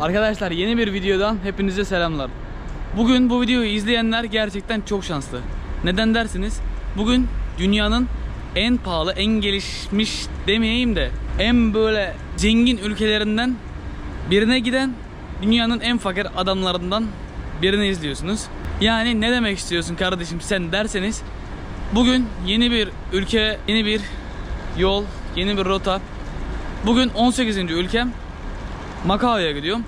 Arkadaşlar yeni bir videodan hepinize selamlar. Bugün bu videoyu izleyenler gerçekten çok şanslı. Neden dersiniz? Bugün dünyanın en pahalı, en gelişmiş demeyeyim de en böyle zengin ülkelerinden birine giden dünyanın en fakir adamlarından birini izliyorsunuz. Yani ne demek istiyorsun kardeşim sen derseniz bugün yeni bir ülke, yeni bir yol, yeni bir rota. Bugün 18. ülkem Macao'ya gidiyorum.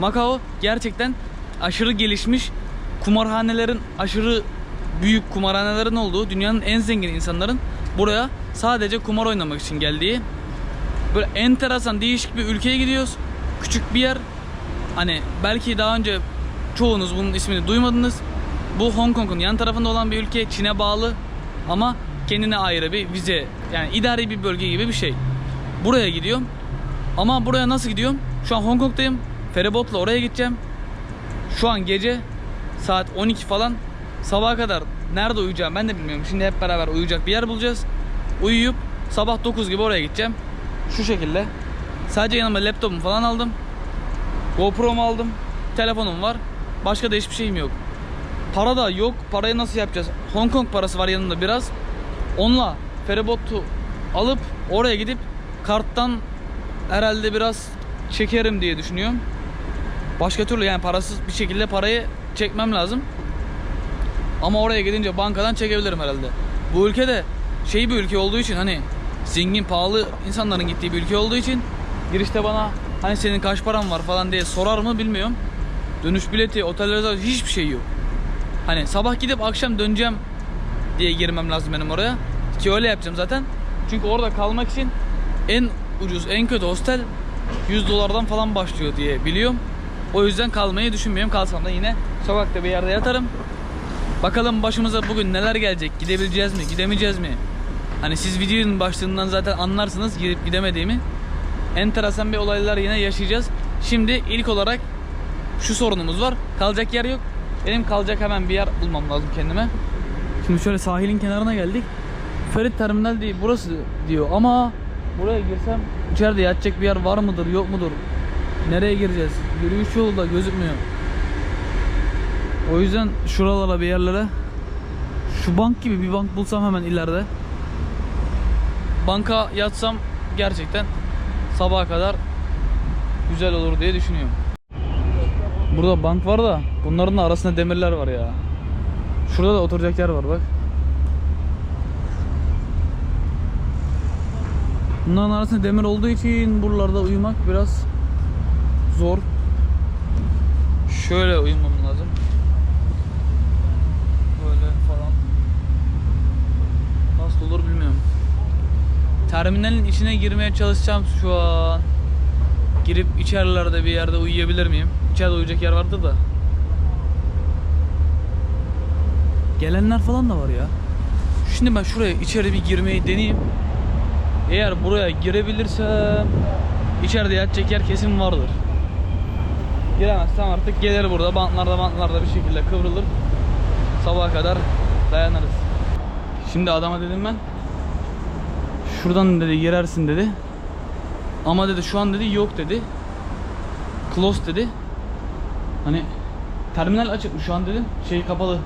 Macao gerçekten aşırı gelişmiş kumarhanelerin aşırı büyük kumarhanelerin olduğu dünyanın en zengin insanların buraya sadece kumar oynamak için geldiği böyle enteresan değişik bir ülkeye gidiyoruz. Küçük bir yer. Hani belki daha önce çoğunuz bunun ismini duymadınız. Bu Hong Kong'un yan tarafında olan bir ülke. Çin'e bağlı ama kendine ayrı bir vize yani idari bir bölge gibi bir şey. Buraya gidiyorum. Ama buraya nasıl gidiyorum? Şu an Hong Kong'dayım. Feribotla oraya gideceğim. Şu an gece saat 12 falan. Sabaha kadar nerede uyuyacağım ben de bilmiyorum. Şimdi hep beraber uyuyacak bir yer bulacağız. Uyuyup sabah 9 gibi oraya gideceğim. Şu şekilde. Sadece yanıma laptopumu falan aldım. GoPro'mu aldım. Telefonum var. Başka da hiçbir şeyim yok. Para da yok. Parayı nasıl yapacağız? Hong Kong parası var yanımda biraz. Onunla feribotu alıp oraya gidip karttan herhalde biraz çekerim diye düşünüyorum. Başka türlü yani parasız bir şekilde parayı çekmem lazım. Ama oraya gidince bankadan çekebilirim herhalde. Bu ülkede şey bir ülke olduğu için hani zengin pahalı insanların gittiği bir ülke olduğu için girişte bana hani senin kaç paran var falan diye sorar mı bilmiyorum. Dönüş bileti, otel rezervasyonu hiçbir şey yok. Hani sabah gidip akşam döneceğim diye girmem lazım benim oraya. Ki öyle yapacağım zaten. Çünkü orada kalmak için en ucuz, en kötü hostel 100 dolardan falan başlıyor diye biliyorum. O yüzden kalmayı düşünmüyorum. Kalsam da yine sokakta bir yerde yatarım. Bakalım başımıza bugün neler gelecek? Gidebileceğiz mi? Gidemeyeceğiz mi? Hani siz videonun başlığından zaten anlarsınız gidip gidemediğimi. Enteresan bir olaylar yine yaşayacağız. Şimdi ilk olarak şu sorunumuz var. Kalacak yer yok. Benim kalacak hemen bir yer bulmam lazım kendime. Şimdi şöyle sahilin kenarına geldik. Ferit Terminal değil burası diyor ama buraya girsem içeride yatacak bir yer var mıdır yok mudur? Nereye gireceğiz? Yürüyüş yolu da gözükmüyor. O yüzden şuralara bir yerlere şu bank gibi bir bank bulsam hemen ileride banka yatsam gerçekten sabaha kadar güzel olur diye düşünüyorum. Burada bank var da bunların da arasında demirler var ya. Şurada da oturacak yer var bak. Bunların arasında demir olduğu için buralarda uyumak biraz zor. Şöyle uyumam lazım. Böyle falan. Nasıl olur bilmiyorum. Terminalin içine girmeye çalışacağım şu an. Girip içerilerde bir yerde uyuyabilir miyim? İçeride uyuyacak yer vardı da. Gelenler falan da var ya. Şimdi ben şuraya içeri bir girmeyi deneyeyim. Eğer buraya girebilirsem içeride yatacak yer kesin vardır. Giremezsem artık gelir burada bantlarda bantlarda bir şekilde kıvrılır. Sabaha kadar dayanırız. Şimdi adama dedim ben. Şuradan dedi girersin dedi. Ama dedi şu an dedi yok dedi. Close dedi. Hani terminal açık mı şu an dedim. Şey kapalı.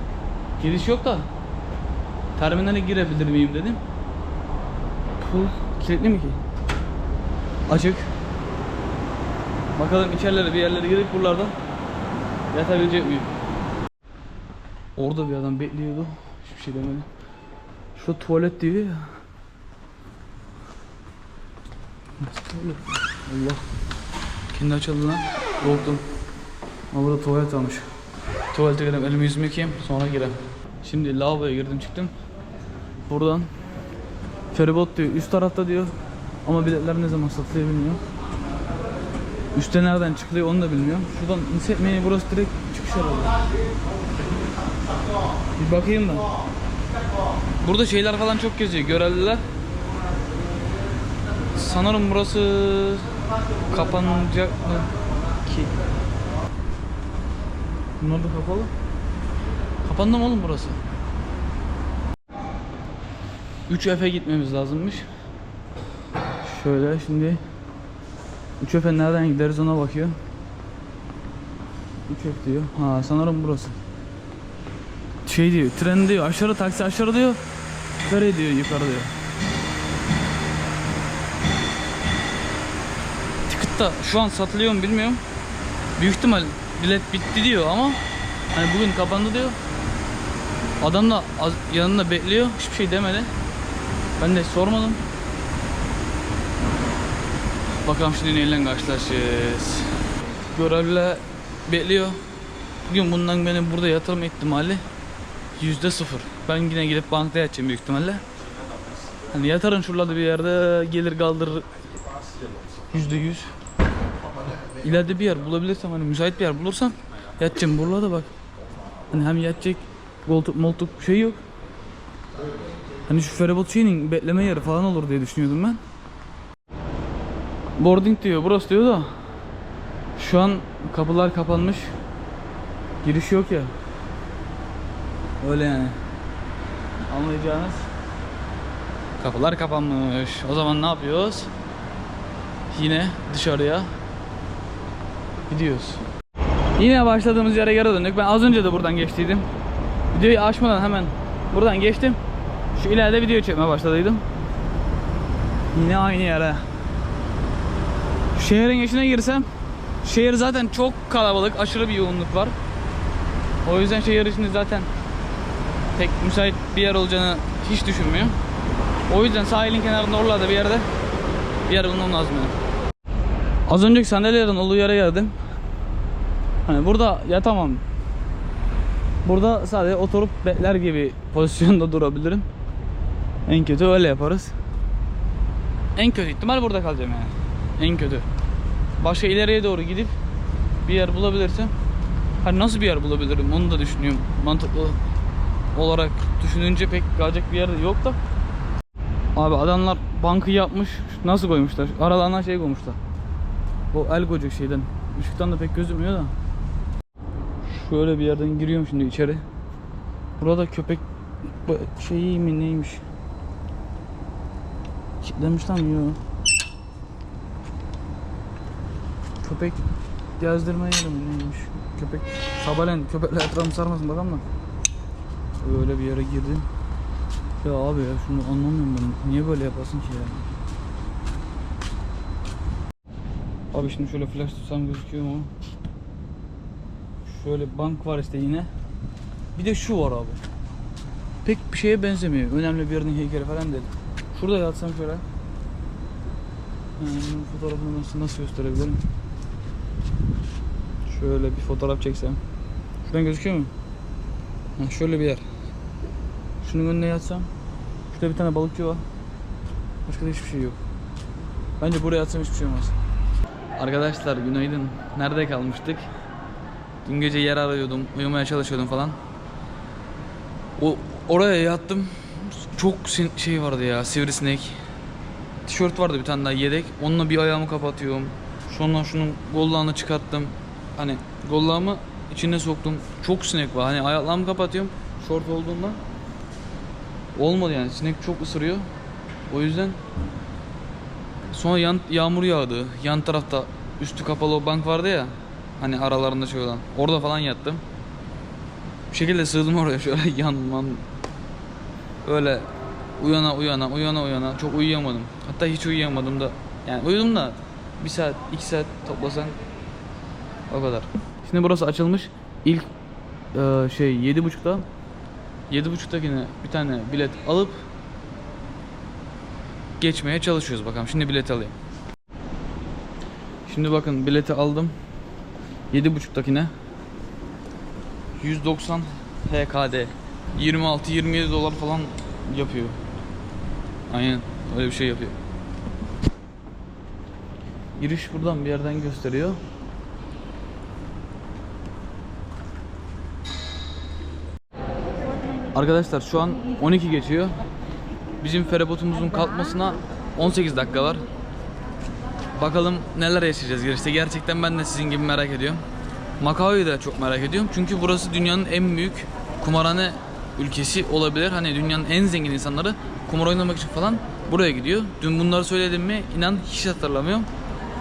Giriş yok da. Terminale girebilir miyim dedim. Pull kilitli mi ki? Açık. Bakalım içerilere bir yerlere girip buralardan yatabilecek miyim? Orada bir adam bekliyordu. Hiçbir şey demedi. Şu tuvalet diyor ya. Allah. Kendi açıldı lan. Korktum. Ama burada tuvalet almış. Tuvalete gireyim, elimi yüzümü yıkayayım, sonra gireyim. Şimdi lavaboya girdim çıktım. Buradan feribot diyor, üst tarafta diyor. Ama biletler ne zaman satılıyor bilmiyorum. Üste nereden çıkılıyor onu da bilmiyorum. Şuradan insetmeye burası direkt çıkış herhalde. Bir bakayım da. Burada şeyler falan çok geziyor. Görevliler. Sanırım burası kapanacak mı ki? Bunlar da kapalı. Kapandı mı oğlum burası? 3 F'e gitmemiz lazımmış. Şöyle şimdi 3 F'e nereden gideriz ona bakıyor. 3 F diyor. Ha sanırım burası. Şey diyor, tren diyor, aşağı taksi aşağı diyor. Yukarı diyor, yukarı diyor. Ticket da şu an satılıyor mu bilmiyorum. Büyük ihtimal bilet bitti diyor ama hani bugün kapandı diyor. Adam da yanında bekliyor. Hiçbir şey demedi. Ben de sormadım. Bakalım şimdi neyle karşılaşacağız. Görevliler bekliyor. Bugün bundan benim burada yatırım ihtimali yüzde sıfır. Ben yine gidip bankta yatacağım büyük ihtimalle. Hani yatarın şuralarda bir yerde gelir kaldırır yüzde yüz. İleride bir yer bulabilirsem hani müsait bir yer bulursam yatacağım buralarda bak. Hani hem yatacak koltuk moltuk şey yok. Hani şu feribot şeyinin bekleme yeri falan olur diye düşünüyordum ben. Boarding diyor burası diyor da şu an kapılar kapanmış. Giriş yok ya. Öyle yani. Anlayacağınız. Kapılar kapanmış. O zaman ne yapıyoruz? Yine dışarıya gidiyoruz. Yine başladığımız yere geri döndük. Ben az önce de buradan geçtiydim. Videoyu açmadan hemen buradan geçtim. Şu ileride video çekmeye başladıydım. Yine aynı yere. Şehrin içine girsem şehir zaten çok kalabalık, aşırı bir yoğunluk var. O yüzden şehir içinde zaten pek müsait bir yer olacağını hiç düşünmüyorum. O yüzden sahilin kenarında oralarda bir yerde bir yer bulmam lazım yani. Az önceki sandalyelerin olduğu yere geldim. Hani burada yatamam. Burada sadece oturup bekler gibi pozisyonda durabilirim. En kötü öyle yaparız. En kötü ihtimal burada kalacağım yani. En kötü. Başka ileriye doğru gidip bir yer bulabilirsem hani nasıl bir yer bulabilirim onu da düşünüyorum. Mantıklı olarak düşününce pek kalacak bir yer yok da. Abi adamlar bankı yapmış. Nasıl koymuşlar? Aralarına şey koymuşlar. Bu el koyacak şeyden. Işıktan da pek gözükmüyor da. Şöyle bir yerden giriyorum şimdi içeri. Burada köpek şeyi mi neymiş? Kilitlenmiş lan yok. Köpek gezdirme yeri mi neymiş? Köpek sabahleyin köpekler etrafımı sarmasın bakalım da. Öyle bir yere girdim. Ya abi ya şunu anlamıyorum ben. Niye böyle yapasın ki ya? Abi şimdi şöyle flash tutsam gözüküyor mu? Şöyle bank var işte yine. Bir de şu var abi. Pek bir şeye benzemiyor. Önemli bir yerin heykeli falan değil. Şurada yatsam şöyle. Hmm, fotoğrafını nasıl, nasıl gösterebilirim? Şöyle bir fotoğraf çeksem. Şuradan gözüküyor mu? Ha, şöyle bir yer. Şunun önüne yatsam. Şurada bir tane balıkçı var. Başka da hiçbir şey yok. Bence buraya yatsam hiçbir şey olmaz. Arkadaşlar günaydın. Nerede kalmıştık? Dün gece yer arıyordum, uyumaya çalışıyordum falan. O oraya yattım. Çok şey vardı ya, sivrisinek. Tişört vardı bir tane daha yedek. Onunla bir ayağımı kapatıyorum. Sonra şunun gollağını çıkarttım. Hani gollağımı içine soktum. Çok sinek var. Hani ayaklarımı kapatıyorum. Şort olduğundan. Olmadı yani. Sinek çok ısırıyor. O yüzden Sonra yan, yağmur yağdı. Yan tarafta üstü kapalı o bank vardı ya. Hani aralarında şey olan. Orada falan yattım. Bir şekilde sığdım oraya şöyle yanman. Öyle uyana uyana uyana uyana çok uyuyamadım. Hatta hiç uyuyamadım da. Yani uyudum da bir saat iki saat toplasan o kadar. Şimdi burası açılmış. İlk e, şey yedi buçukta yedi buçuktakine bir tane bilet alıp geçmeye çalışıyoruz bakalım. Şimdi bilet alayım. Şimdi bakın bileti aldım. 7.5'takine 190 HKD 26-27 dolar falan yapıyor. Aynen öyle bir şey yapıyor. Giriş buradan bir yerden gösteriyor. Arkadaşlar şu an 12 geçiyor. Bizim feribotumuzun kalkmasına 18 dakika var. Bakalım neler yaşayacağız girişte. Gerçekten ben de sizin gibi merak ediyorum. Macao'yu da çok merak ediyorum. Çünkü burası dünyanın en büyük kumarhane ülkesi olabilir. Hani dünyanın en zengin insanları kumar oynamak için falan buraya gidiyor. Dün bunları söyledim mi inan hiç hatırlamıyorum.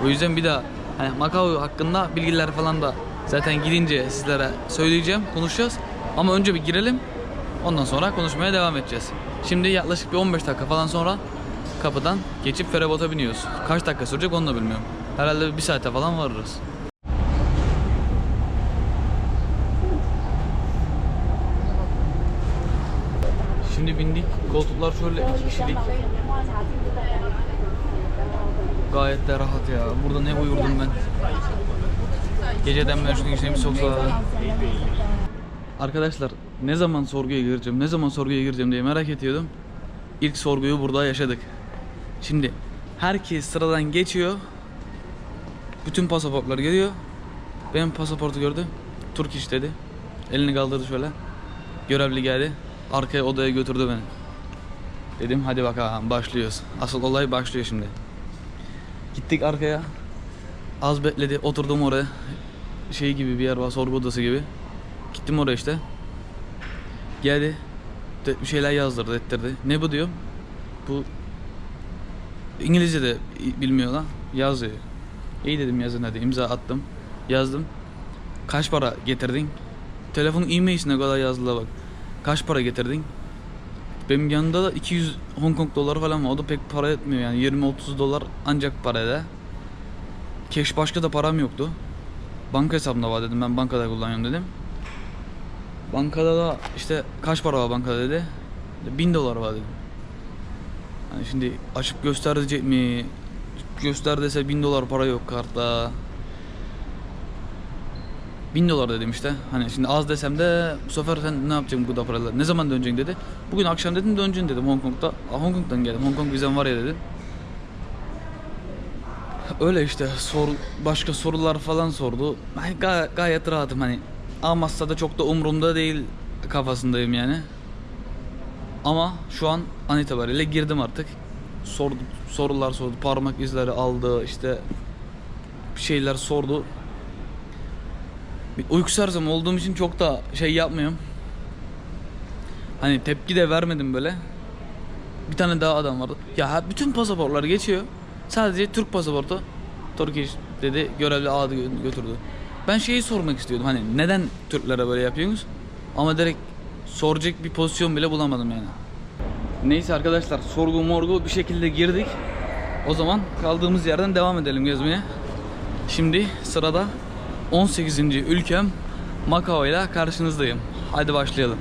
O yüzden bir daha hani Macao hakkında bilgiler falan da zaten gidince sizlere söyleyeceğim, konuşacağız. Ama önce bir girelim. Ondan sonra konuşmaya devam edeceğiz. Şimdi yaklaşık bir 15 dakika falan sonra kapıdan geçip feribota biniyoruz. Kaç dakika sürecek onu da bilmiyorum. Herhalde bir saate falan varırız. Şimdi bindik. Koltuklar şöyle iki kişilik. Gayet de rahat ya. Burada ne uyurdum ben. Geceden ben şunu işlemi soksalardı. Arkadaşlar ne zaman sorguya gireceğim, ne zaman sorguya gireceğim diye merak ediyordum. İlk sorguyu burada yaşadık. Şimdi herkes sıradan geçiyor. Bütün pasaportlar geliyor. Benim pasaportu gördü. Türk iş dedi. Elini kaldırdı şöyle. Görevli geldi. Arkaya odaya götürdü beni. Dedim hadi bakalım başlıyoruz. Asıl olay başlıyor şimdi. Gittik arkaya. Az bekledi. Oturdum oraya. Şey gibi bir yer var. Sorgu odası gibi. Gittim oraya işte. Geldi. Bir şeyler yazdırdı, ettirdi. Ne bu diyor? Bu İngilizce de bilmiyor lan. Yazıyor. İyi dedim yazın hadi. imza attım. Yazdım. Kaç para getirdin? Telefonun e-mail'ine kadar yazdılar bak. Kaç para getirdin? Benim yanımda da 200 Hong Kong doları falan var. O da pek para etmiyor yani. 20-30 dolar ancak para eder. Cash başka da param yoktu. Banka hesabımda var dedim. Ben bankada kullanıyorum dedim. Bankada da işte kaç para var bankada dedi. 1000 dolar var dedim. Hani şimdi açıp gösterecek mi? Göster dese 1000 dolar para yok kartta. 1000 dolar dedim işte. Hani şimdi az desem de bu sefer sen ne yapacaksın bu kadar parayla? Ne zaman döneceksin dedi. Bugün akşam dedim döneceksin dedim Hong Kong'da. Aa, Hong Kong'dan geldim. Hong Kong vizem var ya dedim. Öyle işte sor, başka sorular falan sordu. Ay, gay- gayet rahatım hani. Almazsa da çok da umurumda değil kafasındayım yani. Ama şu an an itibariyle girdim artık. Sordu, sorular sordu. Parmak izleri aldı işte bir şeyler sordu. Uyku olduğum için çok da şey yapmıyorum. Hani tepki de vermedim böyle. Bir tane daha adam vardı. Ya bütün pasaportlar geçiyor. Sadece Türk pasaportu. Turkish dedi görevli aldı gö- götürdü. Ben şeyi sormak istiyordum hani neden Türklere böyle yapıyorsunuz? Ama direkt soracak bir pozisyon bile bulamadım yani. Neyse arkadaşlar sorgu morgu bir şekilde girdik. O zaman kaldığımız yerden devam edelim gezmeye. Şimdi sırada 18. ülkem Macao ile karşınızdayım. Hadi başlayalım.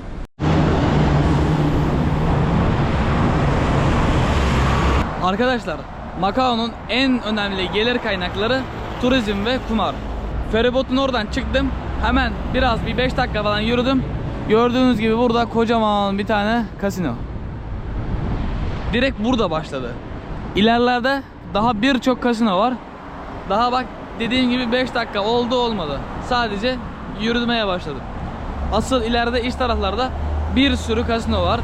Arkadaşlar Macao'nun en önemli gelir kaynakları turizm ve kumar. Feribotun oradan çıktım. Hemen biraz bir 5 dakika falan yürüdüm. Gördüğünüz gibi burada kocaman bir tane kasino. Direkt burada başladı. İlerlerde daha birçok kasino var. Daha bak dediğim gibi 5 dakika oldu olmadı. Sadece yürümeye başladım. Asıl ileride iç taraflarda bir sürü kasino var.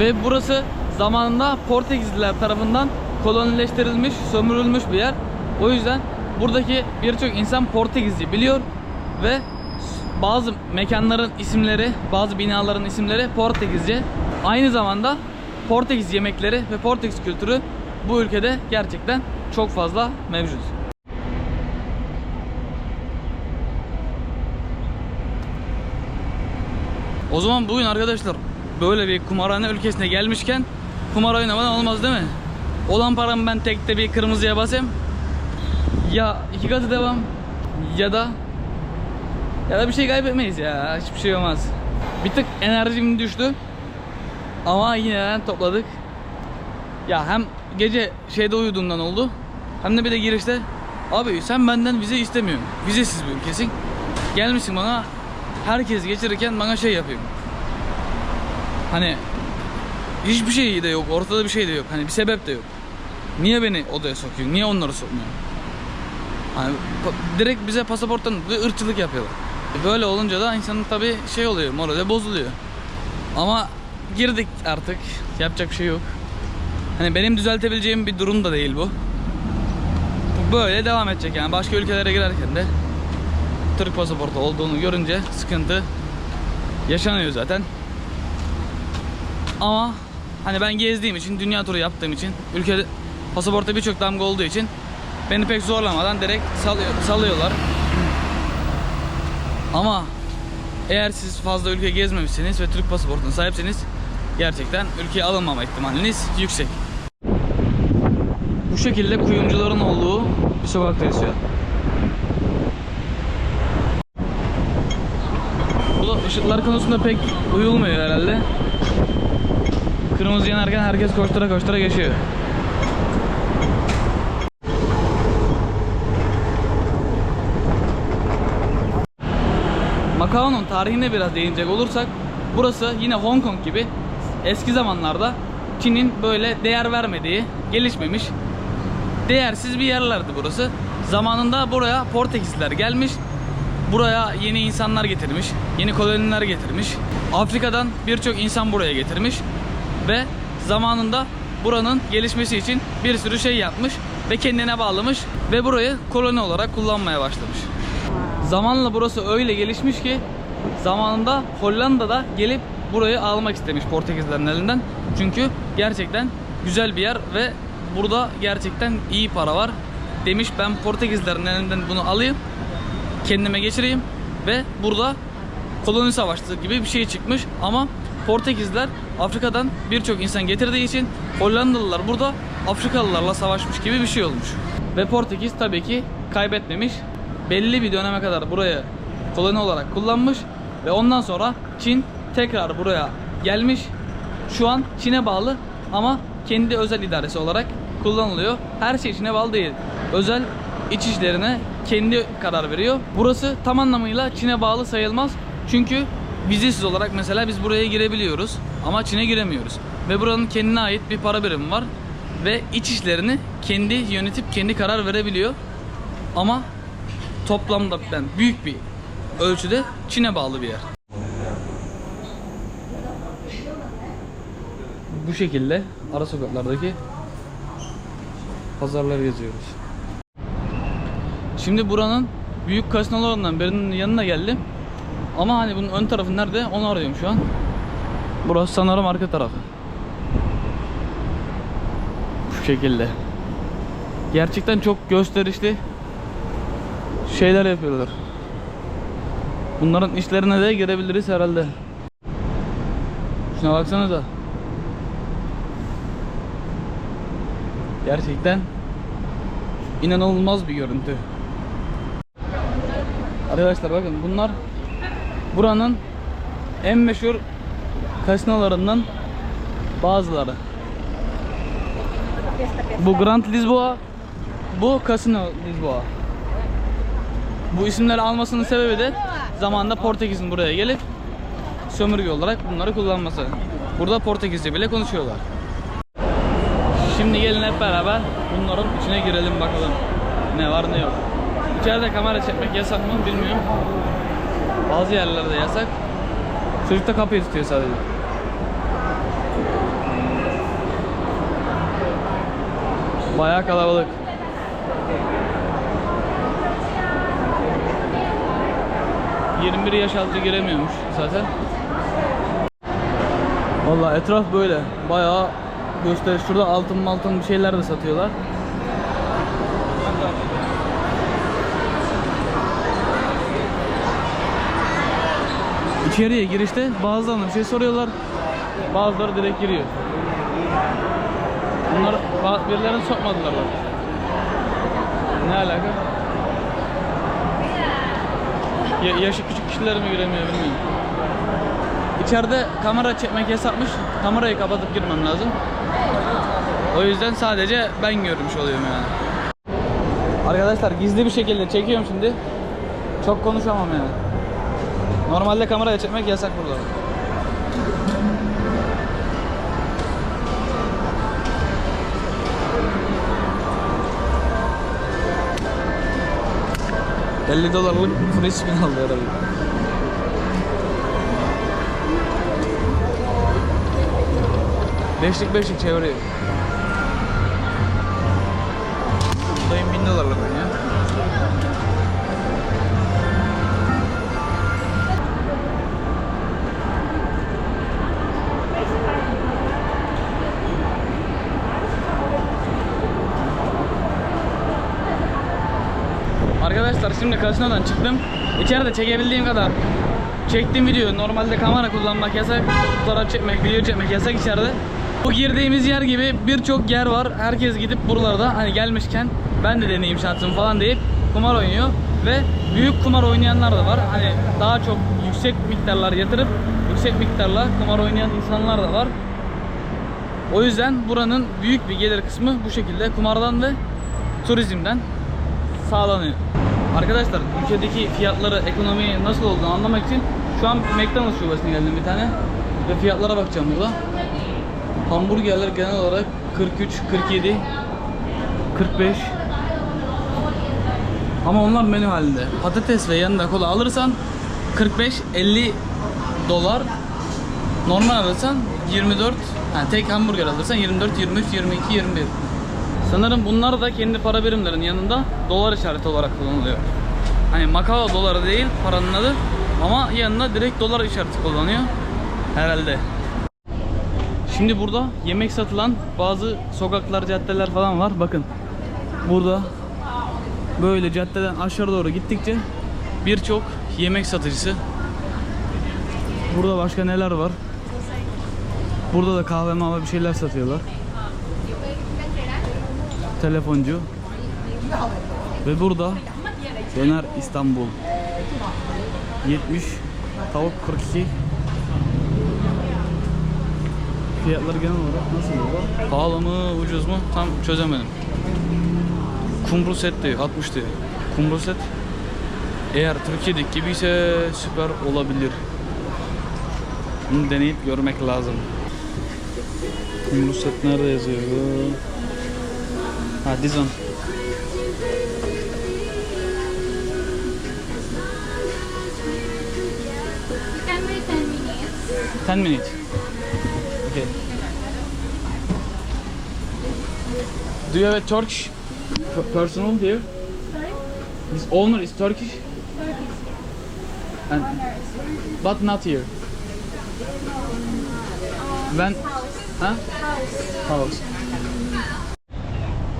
Ve burası zamanında Portekizliler tarafından kolonileştirilmiş, sömürülmüş bir yer. O yüzden buradaki birçok insan Portekizce biliyor ve bazı mekanların isimleri, bazı binaların isimleri Portekizce. Aynı zamanda Portekiz yemekleri ve Portekiz kültürü bu ülkede gerçekten çok fazla mevcut. O zaman bugün arkadaşlar böyle bir kumarhane ülkesine gelmişken kumar oynamadan olmaz değil mi? Olan paramı ben tekte bir kırmızıya basayım. Ya iki katı devam ya da ya da bir şey kaybetmeyiz ya. Hiçbir şey olmaz. Bir tık enerjim düştü. Ama yine topladık. Ya hem gece şeyde uyuduğumdan oldu. Hem de bir de girişte abi sen benden vize istemiyorsun. Vizesiz bir ülkesin. Gelmişsin bana herkes geçirirken bana şey yapıyor. Hani hiçbir şey de yok. Ortada bir şey de yok. Hani bir sebep de yok. Niye beni odaya sokuyorsun? Niye onları sokmuyorsun? Hani direkt bize pasaporttan ırkçılık yapıyorlar. Böyle olunca da insanın tabi şey oluyor, morali bozuluyor. Ama girdik artık. Yapacak bir şey yok. Hani benim düzeltebileceğim bir durum da değil bu. Bu böyle devam edecek yani. Başka ülkelere girerken de Türk pasaportu olduğunu görünce sıkıntı yaşanıyor zaten. Ama hani ben gezdiğim için, dünya turu yaptığım için, ülkede pasaportta birçok damga olduğu için beni pek zorlamadan direkt salıyor, salıyorlar. Ama eğer siz fazla ülke gezmemişseniz ve Türk pasaportuna sahipseniz gerçekten ülkeye alınmama ihtimaliniz yüksek. Bu şekilde kuyumcuların olduğu bir sokaktayız şu an. Bu ışıklar konusunda pek uyulmuyor herhalde. Kırmızı yanarken herkes koştura koştura geçiyor. Macao'nun tarihine biraz değinecek olursak burası yine Hong Kong gibi eski zamanlarda Çin'in böyle değer vermediği, gelişmemiş, değersiz bir yerlerdi burası. Zamanında buraya Portekizliler gelmiş. Buraya yeni insanlar getirmiş, yeni koloniler getirmiş. Afrika'dan birçok insan buraya getirmiş ve zamanında buranın gelişmesi için bir sürü şey yapmış ve kendine bağlamış ve burayı koloni olarak kullanmaya başlamış. Zamanla burası öyle gelişmiş ki zamanında Hollanda'da gelip burayı almak istemiş Portekizlerin elinden. Çünkü gerçekten güzel bir yer ve burada gerçekten iyi para var. Demiş ben Portekizlerin elinden bunu alayım, kendime geçireyim ve burada koloni savaştığı gibi bir şey çıkmış ama Portekizler Afrika'dan birçok insan getirdiği için Hollandalılar burada Afrikalılarla savaşmış gibi bir şey olmuş. Ve Portekiz tabii ki kaybetmemiş. Belli bir döneme kadar burayı koloni olarak kullanmış ve ondan sonra Çin tekrar buraya gelmiş. Şu an Çin'e bağlı ama kendi özel idaresi olarak kullanılıyor. Her şey Çin'e bağlı değil. Özel iç işlerine kendi karar veriyor. Burası tam anlamıyla Çin'e bağlı sayılmaz. Çünkü vizesiz olarak mesela biz buraya girebiliyoruz ama Çin'e giremiyoruz. Ve buranın kendine ait bir para birimi var ve iç işlerini kendi yönetip kendi karar verebiliyor. Ama toplamda ben büyük bir ölçüde Çin'e bağlı bir yer. Bu şekilde ara sokaklardaki pazarları geziyoruz. Şimdi buranın büyük kasinolarından birinin yanına geldim. Ama hani bunun ön tarafı nerede onu arıyorum şu an. Burası sanırım arka tarafı. Bu şekilde. Gerçekten çok gösterişli şeyler yapıyorlar. Bunların işlerine de girebiliriz herhalde. Şuna baksanıza. Gerçekten inanılmaz bir görüntü. Arkadaşlar bakın bunlar buranın en meşhur kasinolarından bazıları. Bu Grand Lisboa, bu Casino Lisboa. Bu isimleri almasının sebebi de zamanında Portekiz'in buraya gelip sömürge olarak bunları kullanması. Burada Portekizce bile konuşuyorlar. Şimdi gelin hep beraber bunların içine girelim bakalım. Ne var ne yok. İçeride kamera çekmek yasak mı bilmiyorum. Bazı yerlerde yasak. Çocuk da kapıyı tutuyor sadece. Bayağı kalabalık. ...21 yaş altı giremiyormuş zaten. Vallahi etraf böyle. Bayağı göster. Şurada altın altın bir şeyler de satıyorlar. İçeriye girişte bazılarına bir şey soruyorlar. Bazıları direkt giriyor. Bunlar birilerini sokmadılar. Ne alaka? Ya- yaşı küçük kişiler mi giremiyor bilmiyorum. İçeride kamera çekmek yasakmış. Kamerayı kapatıp girmem lazım. O yüzden sadece ben görmüş oluyorum yani. Arkadaşlar gizli bir şekilde çekiyorum şimdi. Çok konuşamam yani. Normalde kameraya çekmek yasak burada. 50 dolarlık fresh bin aldı herhalde. Beşlik beşlik çeviriyor. Şimdi kasinodan çıktım. İçeride çekebildiğim kadar çektiğim video. Normalde kamera kullanmak yasak. Fotoğraf çekmek, video çekmek yasak içeride. Bu girdiğimiz yer gibi birçok yer var. Herkes gidip buralarda hani gelmişken ben de deneyeyim şansımı falan deyip kumar oynuyor. Ve büyük kumar oynayanlar da var. Hani daha çok yüksek miktarlar yatırıp yüksek miktarla kumar oynayan insanlar da var. O yüzden buranın büyük bir gelir kısmı bu şekilde kumardan ve turizmden sağlanıyor. Arkadaşlar ülkedeki fiyatları, ekonomiyi nasıl olduğunu anlamak için şu an McDonald's şubesine geldim bir tane ve fiyatlara bakacağım burada. Hamburgerler genel olarak 43, 47, 45 ama onlar menü halinde. Patates ve yanında kola alırsan 45 50 dolar. Normal alırsan 24. Yani tek hamburger alırsan 24, 23, 22, 21. Sanırım bunlar da kendi para birimlerinin yanında dolar işareti olarak kullanılıyor. Hani Macao doları değil paranın adı ama yanına direkt dolar işareti kullanıyor. Herhalde. Şimdi burada yemek satılan bazı sokaklar, caddeler falan var. Bakın. Burada böyle caddeden aşağı doğru gittikçe birçok yemek satıcısı. Burada başka neler var? Burada da kahve mahve bir şeyler satıyorlar. Telefoncu. Ve burada Döner İstanbul. 70 tavuk 42 Fiyatları genel olarak nasıl burada? Pahalı mı, ucuz mu? Tam çözemedim. Kumru set diyor, 60 diyor. Kumru set eğer Türkiye'deki gibi ise süper olabilir. Bunu deneyip görmek lazım. Kumru set nerede yazıyor? Ha, this one. 10 minutes. 10 minutes. Okay. Do you have a Turkish personal here? Sorry? This owner is Turkish, Turkish. and but not here. When ha? House. House.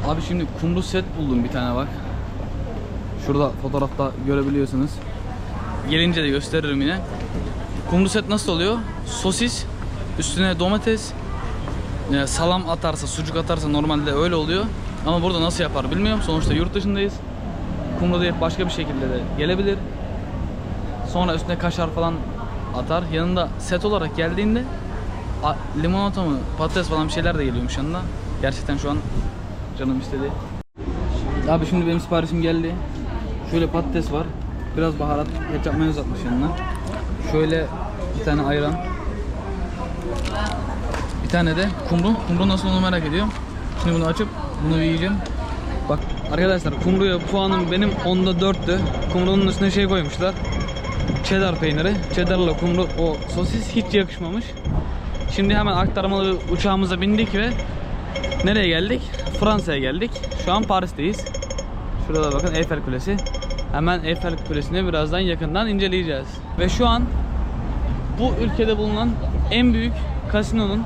Abi şimdi kumru set buldum bir tane bak. Şurada fotoğrafta görebiliyorsunuz. Gelince de gösteririm yine. Kumru set nasıl oluyor? Sosis, üstüne domates, e, salam atarsa, sucuk atarsa normalde öyle oluyor. Ama burada nasıl yapar bilmiyorum. Sonuçta yurt dışındayız. Kumru deyip başka bir şekilde de gelebilir. Sonra üstüne kaşar falan atar. Yanında set olarak geldiğinde limonata mı, patates falan bir şeyler de geliyormuş yanında. Gerçekten şu an canım istedi. Abi şimdi benim siparişim geldi. Şöyle patates var. Biraz baharat, ketçap mayonez atmış yanına. Şöyle bir tane ayran. Bir tane de kumru. Kumru nasıl onu merak ediyorum. Şimdi bunu açıp bunu yiyeceğim. Bak arkadaşlar kumruya puanım benim onda 4'tü. Kumrunun üstüne şey koymuşlar. Cheddar peyniri. Cheddarla kumru o sosis hiç yakışmamış. Şimdi hemen aktarmalı uçağımıza bindik ve nereye geldik? Fransa'ya geldik. Şu an Paris'teyiz. Şurada bakın Eiffel Kulesi. Hemen Eiffel Kulesi'ni birazdan yakından inceleyeceğiz. Ve şu an bu ülkede bulunan en büyük kasinonun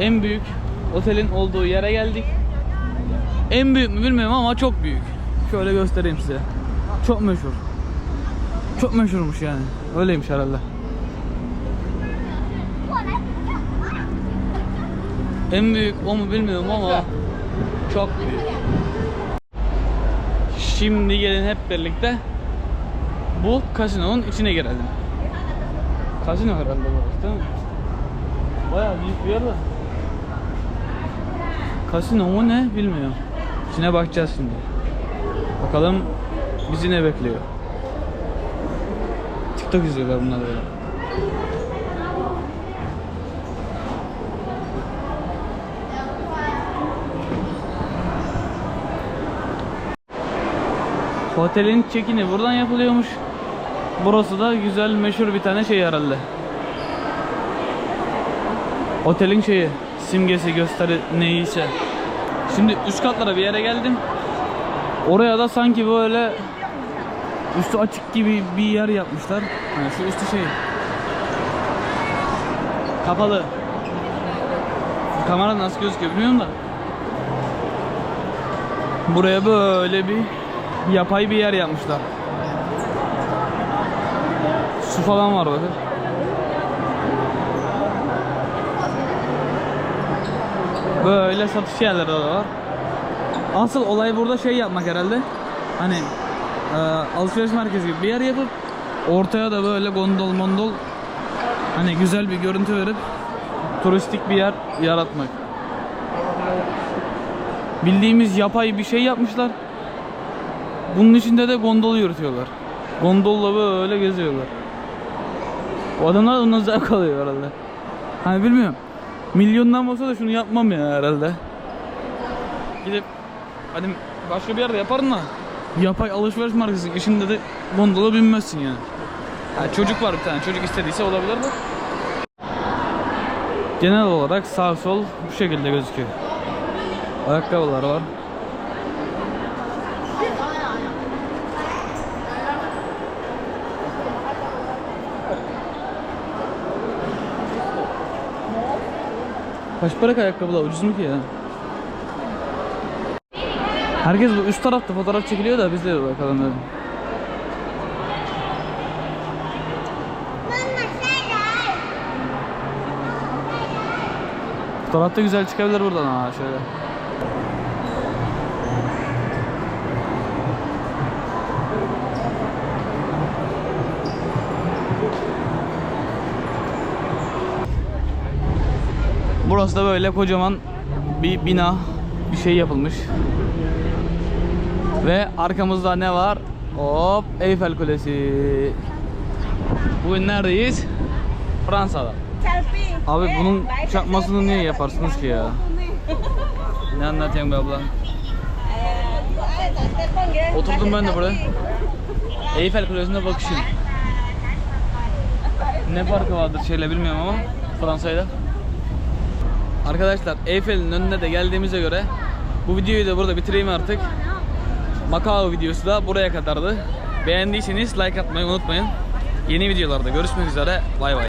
en büyük otelin olduğu yere geldik. En büyük mü bilmiyorum ama çok büyük. Şöyle göstereyim size. Çok meşhur. Çok meşhurmuş yani. Öyleymiş herhalde. En büyük o mu bilmiyorum ama çok büyük. Şimdi gelin hep birlikte bu kasinonun içine girelim. Kasino herhalde burası değil mi? Bayağı büyük bir yer de. Kasino mu ne bilmiyorum. İçine bakacağız şimdi. Bakalım bizi ne bekliyor. TikTok izliyorlar bunlar böyle. Otelin çekini buradan yapılıyormuş. Burası da güzel meşhur bir tane şey herhalde. Otelin şeyi. simgesi gösteri neyse. Şimdi üst katlara bir yere geldim. Oraya da sanki böyle üstü açık gibi bir yer yapmışlar. Yani şu üstü şey kapalı. Kamera nasıl gözüküyor bilmiyorum da. Buraya böyle bir yapay bir yer yapmışlar. Su falan var bakın. Böyle satış yerleri de var. Asıl olay burada şey yapmak herhalde. Hani e, alışveriş merkezi gibi bir yer yapıp ortaya da böyle gondol mondol hani güzel bir görüntü verip turistik bir yer yaratmak. Bildiğimiz yapay bir şey yapmışlar. Bunun içinde de gondol yürütüyorlar. Gondolla böyle geziyorlar. O adamlar ondan zevk alıyor herhalde. Hani bilmiyorum. Milyondan olsa da şunu yapmam ya herhalde. Gidip hani başka bir yerde yaparım da yapay alışveriş markası işinde de gondola binmezsin yani. Ha, çocuk var bir tane çocuk istediyse olabilir de. Genel olarak sağ sol bu şekilde gözüküyor. Ayakkabılar var. Kaç para ki ayakkabılar ucuz mu ki ya? Herkes bu üst tarafta fotoğraf çekiliyor da biz de bakalım dedim. Fotoğraf da güzel çıkabilir buradan ha şöyle. Burası da böyle kocaman bir bina, bir şey yapılmış. Ve arkamızda ne var? Hop, Eyfel Kulesi. Bugün neredeyiz? Fransa'da. Abi bunun çakmasını niye yaparsınız ki ya? Ne anlatıyorsun be abla? Oturdum ben de buraya. Eyfel Kulesi'ne bakışım. Ne farkı vardır şeyle bilmiyorum ama Fransa'yla. Arkadaşlar Eyfel'in önüne de geldiğimize göre bu videoyu da burada bitireyim artık. Macao videosu da buraya kadardı. Beğendiyseniz like atmayı unutmayın. Yeni videolarda görüşmek üzere. Bay bay.